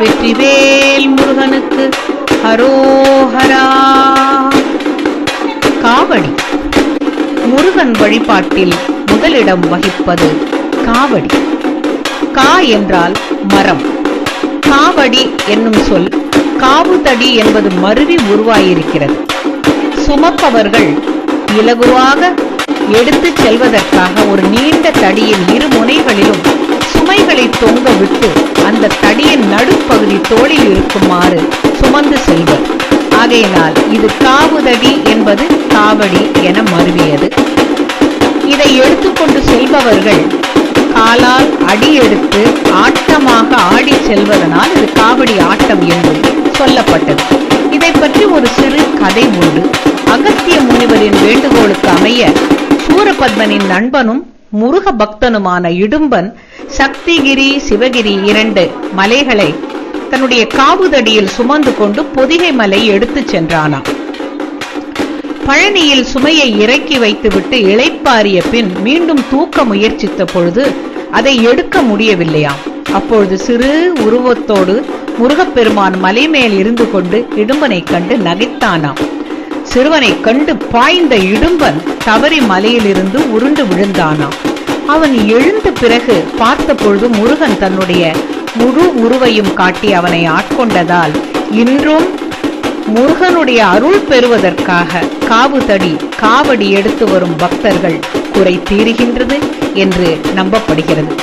வெற்றிவேல் முருகனுக்கு ஹரோஹரா. காவடி. முருகன் வழிபாட்டில் முதலிடம் வகிப்பது காவடி. கா என்றால் மரம். காவடி என்னும் சொல் காவுதடி என்பது மருவி உருவாயிருக்கிறது. சுமப்பவர்கள் இலகுவாக எடுத்துச் செல்வதற்காக ஒரு நீண்ட தடியின் இரு முனைகளிலும் சுமைகளை தொங்க விட்டு அந்த தடி நடுப்பகுதி தோளில் இருக்குமாறு சுமந்து செல்வர் ஆகையினால் இது காவுதடி என்பது காவடி என மருவியது. இதை எடுத்துக்கொண்டு செல்பவர்கள் காலால் அடி எடுத்து ஆட்டமாக ஆடி செல்வதனால் இது காவடி ஆட்டம் என்றும் சொல்லப்பட்டது. இதை பற்றி ஒரு சிறு கதை உண்டு. அகத்திய முனிவரின் வேண்டுகோளுக்கு அமைய சூரபத்மனின் நண்பனும் முருக பக்தனுமான இடும்பன் சக்திகிரி சிவகிரி இரண்டு மலைகளை தன்னுடைய காவுதடியில் சுமந்து கொண்டு பொதிகை மலை எடுத்துச் சென்றானாம். பழனியில் சுமையை இறக்கி வைத்துவிட்டு இளைப்பாறிய பின் மீண்டும் தூக்க முயற்சித்த பொழுது அதை எடுக்க முடியவில்லையாம். அப்பொழுது சிறு உருவத்தோடு முருகப்பெருமான் மலை மேல் இருந்து கொண்டு இடும்பனை கண்டு நகைத்தானாம். சிறுவனை கண்டு பாய்ந்த இடும்பன் தவறி மலையிலிருந்து உருண்டு விழுந்தானாம் அவன் எழுந்த பிறகு பார்த்த பொழுது முருகன் தன்னுடைய முழு உருவையும் காட்டி அவனை ஆட்கொண்டதால் இன்றும் முருகனுடைய அருள் பெறுவதற்காக காவுதடி காவடி எடுத்து வரும் பக்தர்கள் குறை தீருகின்றது என்று நம்பப்படுகிறது.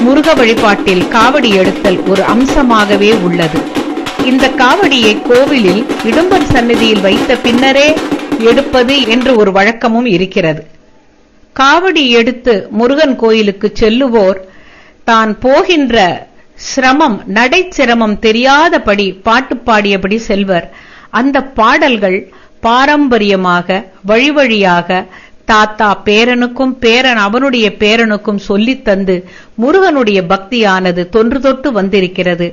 முருக வழிபாட்டில் காவடி எடுத்தல் ஒரு அம்சமாகவே உள்ளது. இந்த காவடியை கோவிலில் இடும்பர் சந்நிதியில் வைத்த பின்னரே எடுப்பது என்று ஒரு வழக்கமும் இருக்கிறது. காவடி எடுத்து முருகன் கோயிலுக்கு செல்லுவோர் தான் போகின்ற சிரமம் நடை சிரமம் தெரியாதபடி பாட்டு பாடியபடி செல்வர். அந்த பாடல்கள் பாரம்பரியமாக வழி வழியாக தாத்தா பேரனுக்கும் பேரன் அவனுடைய பேரனுக்கும் சொல்லித் தந்து முருகனுடைய பக்தியானது தொன்று தொட்டு வந்திருக்கிறது.